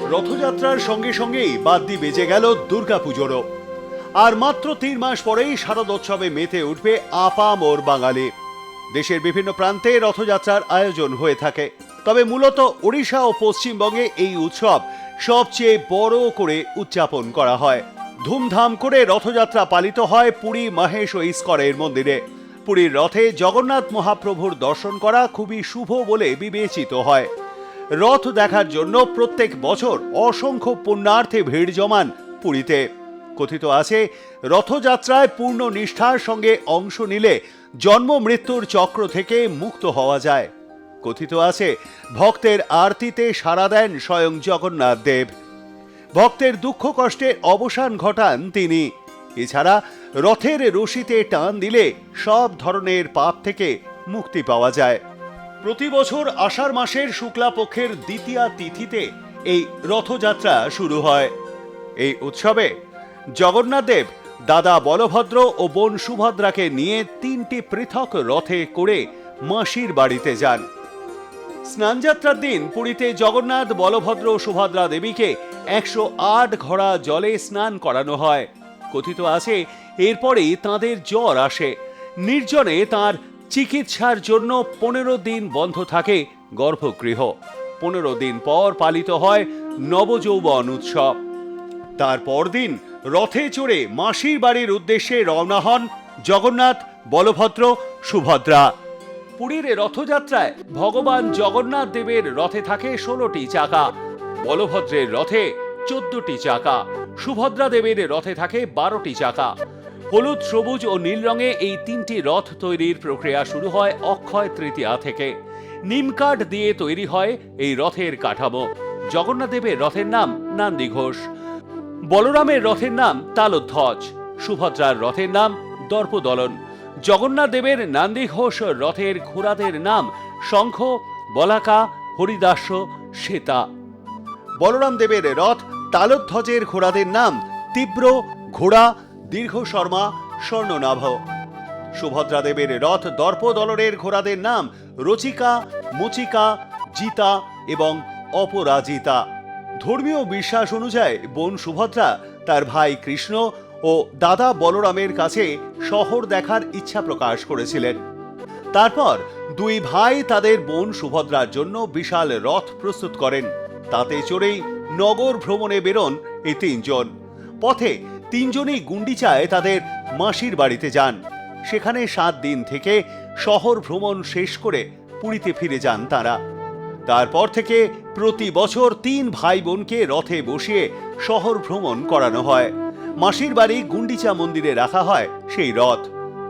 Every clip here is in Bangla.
রথযাত্রার সঙ্গে সঙ্গেই বাদ্যি বেজে গেল দুর্গাপুজোরও। আর মাত্র তিন মাস পরেই শারদোৎসবে মেতে উঠবে আপাম ওর বাঙালি। দেশের বিভিন্ন প্রান্তে রথযাত্রার আয়োজন হয়ে থাকে। তবে মূলত ওড়িশা ও পশ্চিমবঙ্গে এই উৎসব সবচেয়ে বড় করে উদযাপন করা হয়। ধুমধাম করে রথযাত্রা পালিত হয় পুরী মহেশ ও ইস্করের মন্দিরে। পুরীর রথে জগন্নাথ মহাপ্রভুর দর্শন করা খুবই শুভ বলে বিবেচিত হয়। রথ দেখার জন্য প্রত্যেক বছর অসংখ্য পুণ্যার্থে ভিড় জমান পুরীতে। কথিত আছে, রথযাত্রায় পূর্ণ নিষ্ঠার সঙ্গে অংশ নিলে জন্ম মৃত্যুর চক্র থেকে মুক্ত হওয়া যায়। কথিত আছে, ভক্তের আরতিতে সাড়া দেন স্বয়ং জগন্নাথ দেব। ভক্তের দুঃখ কষ্টের অবসান ঘটান তিনি। এছাড়া রথের রশিতে টান দিলে সব ধরনের পাপ থেকে মুক্তি পাওয়া যায়। প্রতি বছর আষাঢ় মাসের শুক্লা পক্ষের দ্বিতীয়া তিথিতে এই রথযাত্রা শুরু হয়। এই উৎসবে জগন্নাথ দেব, দাদা বলভদ্র ও বোন সুভদ্রাকে নিয়ে তিনটি পৃথক রথে করে মাসির বাড়িতে যান। স্নানযাত্রার দিন পুরীতে জগন্নাথ, বলভদ্র ও সুভদ্রা দেবীকে একশো আট ঘোড়া জলে স্নান করানো হয়। কথিত আছে, এরপরেই তাঁদের জ্বর আসে। নির্জনে তার চিকিৎসার জন্য পনেরো দিন বন্ধ থাকে গর্ভগৃহ। পনেরো দিন পর পালিত হয় নবযৌবন উৎসব। তার পরদিন রথে চড়ে মাসির বাড়ির উদ্দেশ্যে রওনা হন জগন্নাথ, বলভদ্র, সুভদ্রা। পুরীর রথযাত্রায় ভগবান জগন্নাথ দেবের রথে থাকে ষোলোটি চাকা, বলভদ্রের রথে চোদ্দটি চাকা, সুভদ্রা দেবের রথে থাকে বারোটি চাকা। হলুদ, সবুজ ও নীল রঙে এই তিনটি রথ তৈরির প্রক্রিয়া শুরু হয় অক্ষয় তৃতীয়া থেকে। নিমকাঠ দিয়ে তৈরি হয় এই রথের কাঠামো। জগন্নাথ দেবের রথের নাম নান্দি ঘোষ। বলরামের রথের নাম তালোধ্বজ। সুভদ্রার রথের নাম দর্পদলন। জগন্নাথ দেবের নান্দি ঘোষ রথের ঘোড়াদের নাম শঙ্খ, বলাকা, হরিদাস শ্বেতা বলরাম দেবের রথ তালোধ্বজের ঘোড়াদের নাম তীব্র, ঘোড়া দীর্ঘ শর্মা, স্বর্ণনাভ। সুভদ্রা দেবের রথ দর্প দর্পদলনের ঘোড়াদের নাম রচিকা, মুচিকা, জিতা এবং অপরাজিতা। ধর্মীয় বিশ্বাস অনুযায়ী বোন সুভদ্রা তার ভাই কৃষ্ণ ও দাদা বলরামের কাছে শহর দেখার ইচ্ছা প্রকাশ করেছিলেন। তারপর দুই ভাই তাদের বোন সুভদ্রার জন্য বিশাল রথ প্রস্তুত করেন। তাতে চড়েই নগর ভ্রমণে বেরোন এই তিনজন। পথে তিনজনই গুন্ডিচায় তাদের মাসির বাড়িতে যান। সেখানে সাত দিন থেকে শহর ভ্রমণ শেষ করে পুরীতে ফিরে যান তারা। তারপর থেকে প্রতি বছর তিন ভাই বোনকে রথে বসিয়ে শহর ভ্রমণ করানো হয়। মাসির বাড়ি গুন্ডিচা মন্দিরে রাখা হয় সেই রথ।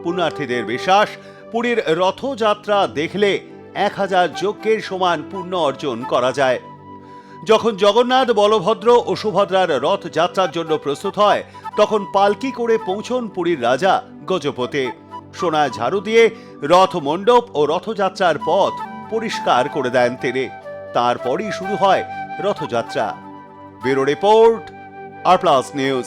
পুণ্যার্থীদের বিশ্বাস, পুরীর রথযাত্রা দেখলে এক হাজার যজ্ঞের সমান পুণ্য অর্জন করা যায়। যখন জগন্নাথ, বলভদ্র ও সুভদ্রার রথযাত্রার জন্য প্রস্তুত হয়, তখন পালকি করে পৌঁছন পুরীর রাজা গজপতি। সোনা ঝাড়ু দিয়ে রথ মণ্ডপ ও রথযাত্রার পথ পরিষ্কার করে দেন তিনি। তারপরই শুরু হয় Rathyatra. Bureau report R plus news.